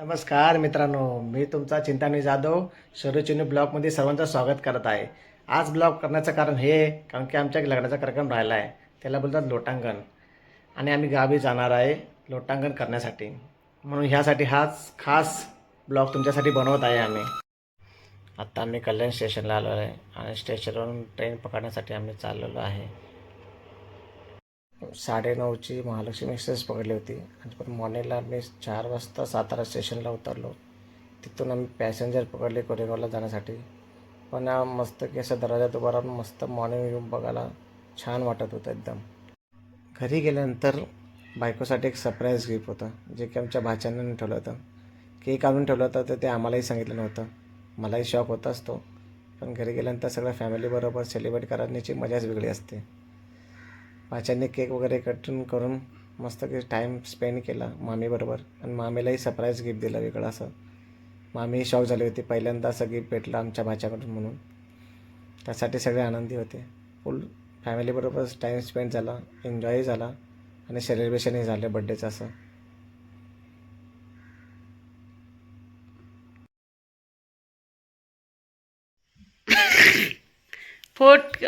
नमस्कार मित्रांनो मी तुमचा चिंतामणी जाधव शरचिनी ब्लॉगमध्ये सर्वांचं स्वागत करत आहे. आज ब्लॉग करण्याचं कारण हे कारण की आमच्या लग्नाचा कार्यक्रम राहिला आहे त्याला बोलतात लोटांगण. आणि आम्ही गावी जाणार आहे लोटांगण करण्यासाठी. म्हणून ह्यासाठी हाच खास ब्लॉग तुमच्यासाठी बनवत आहे आम्ही. आत्ता आम्ही कल्याण स्टेशनला आलो आहे आणि स्टेशनवरून ट्रेन पकडण्यासाठी आम्ही चाललेलो आहे. साडेनऊची महालक्ष्मी एक्सप्रेस पकडली होती. आणि पण मॉर्निंगला आम्ही चार वाजता सातारा स्टेशनला उतरलो. तिथून आम्ही पॅसेंजर पकडले कोरेगावला जाण्यासाठी. पण मस्त की असं दरवाजात उभा राहून मस्त मॉर्निंग व्ह्यू बघायला छान वाटत होतं एकदम. घरी गेल्यानंतर बायकोसाठी एक सरप्राईज गिफ्ट होतं जे की आमच्या भाच्यांनी ठेवलं होतं. केक आणून ठेवलं होतं तर ते आम्हालाही सांगितलं नव्हतं. मलाही शॉक होताच तो पण घरी गेल्यानंतर सगळ्या फॅमिलीबरोबर सेलिब्रेट करण्याची मजाच वेगळी असते. भाच्यांनी केक वगैरे कटून करून मस्त की टाईम स्पेंड केला मामीबरोबर आणि मामीलाही सरप्राईज गिफ्ट दिलं वेगळं असं. मामी शॉक झाली होती. पहिल्यांदा असं गिफ्ट भेटलं आमच्या भाच्याकडून म्हणून. त्यासाठी सगळे आनंदी होते. फुल फॅमिलीबरोबर टाईम स्पेंड झाला एन्जॉयही झाला आणि सेलिब्रेशनही झालं बड्डेचं असं. फोट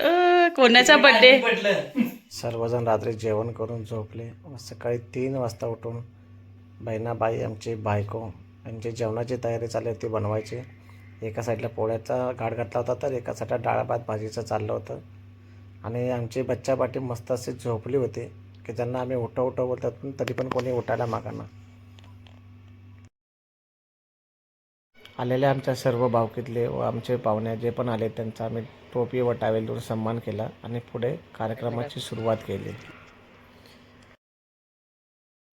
कोणाचा बर्थडे सर्वजण रात्री जेवण करून झोपले व सकाळी तीन वाजता उठून बहिणाबाई आमची बायको यांची जेवणाची तयारी चालली होती बनवायची. एका साईडला पोळ्याचा घाट घातला होता तर एका साईडला डाळ भात भाजीचं चाललं होतं. आणि आमची बच्चापाटी मस्त अशी झोपली होती की त्यांना आम्ही उठव उठव बोलतात पण तरी पण कोणी उठायला मागाना आलेल्या आमच्या सर्व भावकीतले व आमचे पाहुणे जे पण आले त्यांचा आम्ही टोपी व टावेल देऊन सन्मान केला आणि पुढे कार्यक्रमाची सुरुवात केली.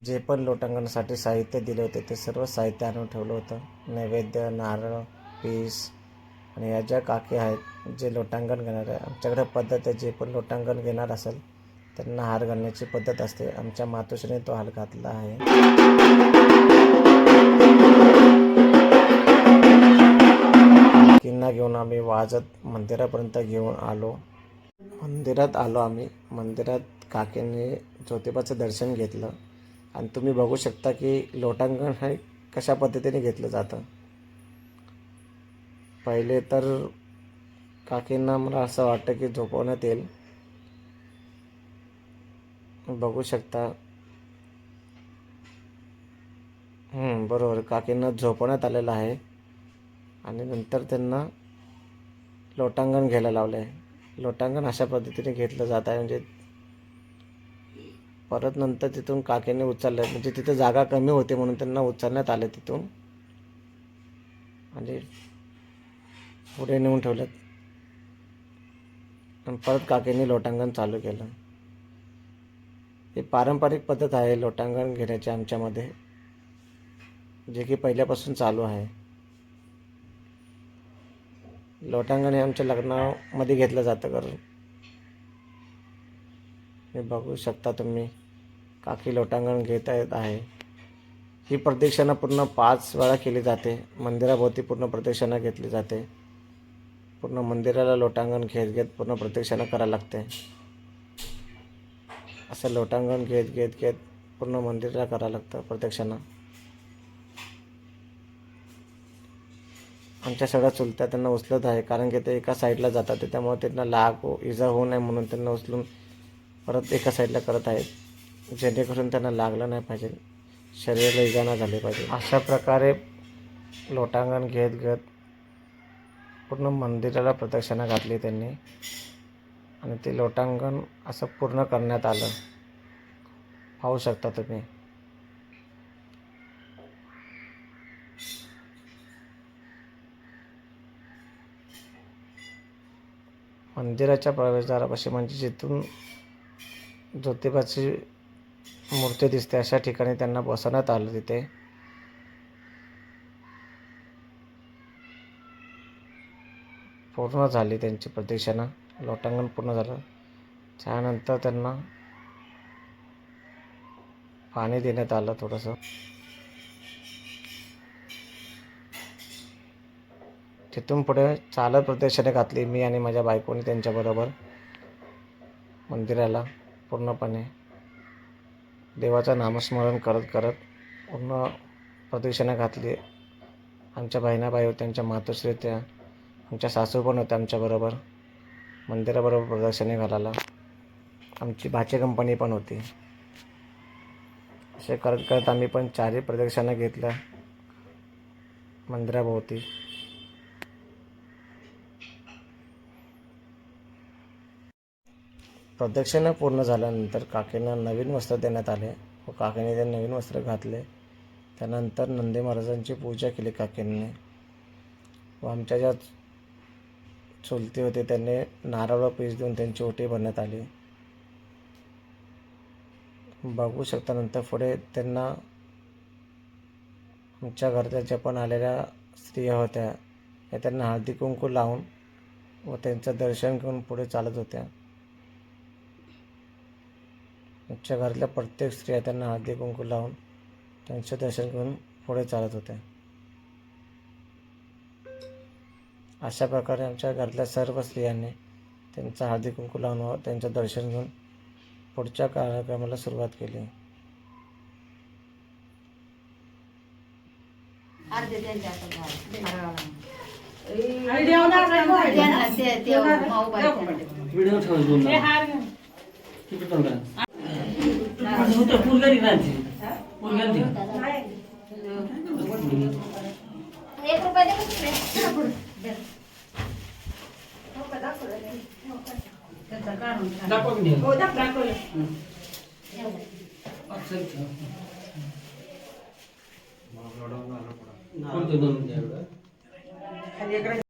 जे पण लोटांगणासाठी साहित्य दिले होते ते सर्व साहित्य आणून ठेवलं होतं. नैवेद्य नारळ पीस आणि या ज्या काकी आहेत जे लोटांगण घेणार आहे आमच्याकडे पद्धत आहे जे पण लोटांगण घेणार असेल त्यांना हार घालण्याची पद्धत असते. आमच्या मातोश्रीने तो हार घातला आहे. किन्ना घेऊन आम्ही वाजत मंदिरापर्यंत घेऊन आलो. मंदिरात आलो आम्ही. मंदिरात काकींनी ज्योतिबाचं दर्शन घेतलं. आणि तुम्ही बघू शकता की लोटांगण हे कशा पद्धतीने घेतलं जातं. पहिले तर काकींना मला असं वाटतं की झोपवण्यात येईल. बघू शकता. बरोबर. काकींना झोपवण्यात आलेलं आहे. आणि नंतर त्यांना लोटांगण घ्यायला लावलं आहे लोटांगण अशा पद्धतीने घेतलं जात आहे. म्हणजे परत नंतर तिथून काकीने उचललं. म्हणजे तिथं जागा कमी होते म्हणून त्यांना उचलण्यात आलं तिथून. आणि पुढे नेऊन ठेवलं. आणि परत काकीने लोटांगण चालू केलं. ही पारंपरिक पद्धत आहे लोटांगण घेण्याची आमच्यामध्ये. जे की पहिल्यापासून चालू आहे. लोटांगण हे आमच्या लग्नामध्ये घेतलं जातं करून हे बघू शकता तुम्ही काकी लोटांगण घेत येत आहे. ही प्रदक्षिणा पूर्ण पाच वेळा केली जाते. मंदिराभोवती पूर्ण प्रदक्षिणा घेतली जाते. पूर्ण मंदिराला लोटांगण घेत घेत पूर्ण प्रदक्षिणा करायला लागते. असं लोटांगण घेत घेत घेत पूर्ण मंदिराला करावं लागतं प्रदक्षिणा. आमच्या सगळ्या चुलत्या त्यांना उचलत आहे कारण की ते एका साईडला जातात त्यामुळे त्यांना लाग हो इजा होऊ नये म्हणून त्यांना उचलून परत एका साईडला करत आहेत. जेणेकरून त्यांना लागलं नाही पाहिजे. शरीराला इजा नाही झाली पाहिजे. अशा प्रकारे लोटांगण घेत घेत पूर्ण मंदिराला प्रदक्षिणा घातली त्यांनी. आणि ते लोटांगण असं पूर्ण करण्यात आलं. पाहू शकता तुम्ही. मंदिराच्या प्रवेशद्वारापाशी म्हणजे जिथून ज्योतिबाची मूर्ती दिसते अशा ठिकाणी त्यांना बसवण्यात आलं तिथे. पूर्ण झाली त्यांची प्रदक्षिणा. लोटांगण पूर्ण झालं. त्यानंतर त्यांना पाणी देण्यात आलं थोडंसं. तिथून पुढे चालत प्रदक्षिणा घातली मी आणि माझ्या बायकोने त्यांच्याबरोबर मंदिराला पूर्णपणे देवाचं नामस्मरण करत करत पूर्ण प्रदक्षिणा घातली. आमच्या बहिणाबाई होत्या आमच्या मातोश्री होत्या आमच्या सासू पण होत्या आमच्याबरोबर मंदिराबरोबर प्रदक्षिणे घालायला आमची भाची कंपनी पण होती. असे करत करत आम्ही पण चारही प्रदक्षिणा घेतल्या मंदिराभोवती. प्रदक्षिणा पूर्ण झाल्यानंतर काकींना नवीन वस्त्र देण्यात आले. व काकीने ते नवीन वस्त्र घातले. त्यानंतर नंदी महाराजांची पूजा केली काकींनी. व आमच्या ज्या चुलती होते त्यांनी नारळ पीस देऊन त्यांची ओटी भरण्यात आली. बघू शकता नंतर पुढे त्यांना आमच्या घरच्या ज्या पण आलेल्या स्त्रिया होत्या त्या त्यांना हळदी कुंकू लावून व त्यांचं दर्शन घेऊन पुढे चालत होत्या. आमच्या घरातल्या प्रत्येक स्त्रिया त्यांना हळदी कुंकू लावून त्यांचं दर्शन घेऊन पुढे चालत होत्या. अशा प्रकारे आमच्या घरातल्या सर्व स्त्रियांनी त्यांचं हळदी कुंकू लावून व त्यांचं दर्शन घेऊन पुढच्या कार्यक्रमाला सुरुवात केली. त्यांच्या. व्हिडिओ त्यांना ते- ते माऊ बाई त्यांना. व्हिडिओ ठेव. दोन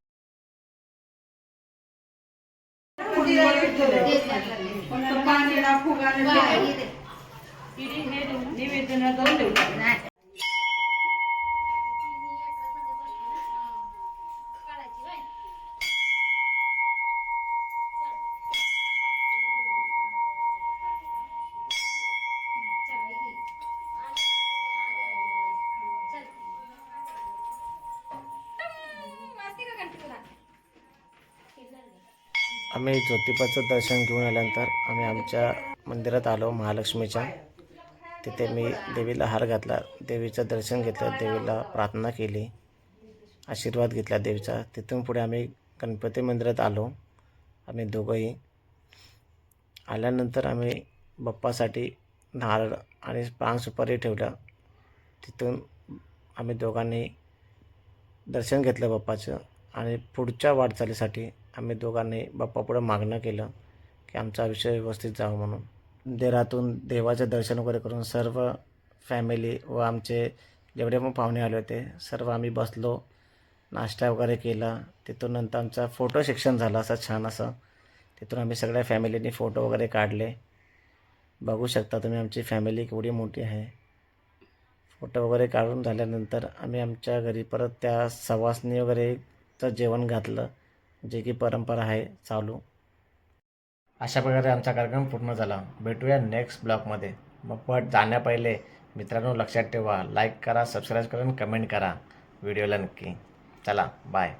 आम्ही ज्योतिबाचं दर्शन घेऊन आल्यानंतर आम्ही आमच्या मंदिरात आलो महालक्ष्मीच्या. तिथे मी देवीला हार घातला. देवीचं दर्शन घेतलं देवीला प्रार्थना केली आशीर्वाद घेतला देवीचा. तिथून पुढे आम्ही गणपती मंदिरात आलो. आम्ही दोघंही आल्यानंतर आम्ही बाप्पासाठी नारळ आणि पान सुपारी ठेवलं. तिथून आम्ही दोघांनी दर्शन घेतलं बाप्पाचं आणि पुढच्या वाटचालीसाठी आम्ही दोघांनी बाप्पापुढं मागणं केलं की आमचा आयुष्य व्यवस्थित जावं म्हणून. मंदिरातून देवाचं दर्शन वगैरे करून सर्व फॅमिली व आमचे जेवढे पण पाहुणे आले होते सर्व आम्ही बसलो नाश्ता वगैरे केला. तिथून नंतर आमचा फोटो सेक्शन झालं असं छान असं. तिथून आम्ही सगळ्या फॅमिलीनी फोटो वगैरे काढले. बघू शकता तुम्ही आमची फॅमिली केवढी मोठी आहे. फोटो वगैरे काढून झाल्यानंतर आम्ही आमच्या घरी परत त्या सवासणी वगैरेचं जेवण घातलं जे की परंपरा आहे चालू. अशा प्रकारे आमचा कार्यक्रम पूर्ण झाला. भेटूया नेक्स्ट ब्लॉगमध्ये मग पण जाण्या पहिले मित्रांनो लक्षात ठेवा लाईक करा सबस्क्राईब करा आणि कमेंट करा. व्हिडिओला नक्की. चला बाय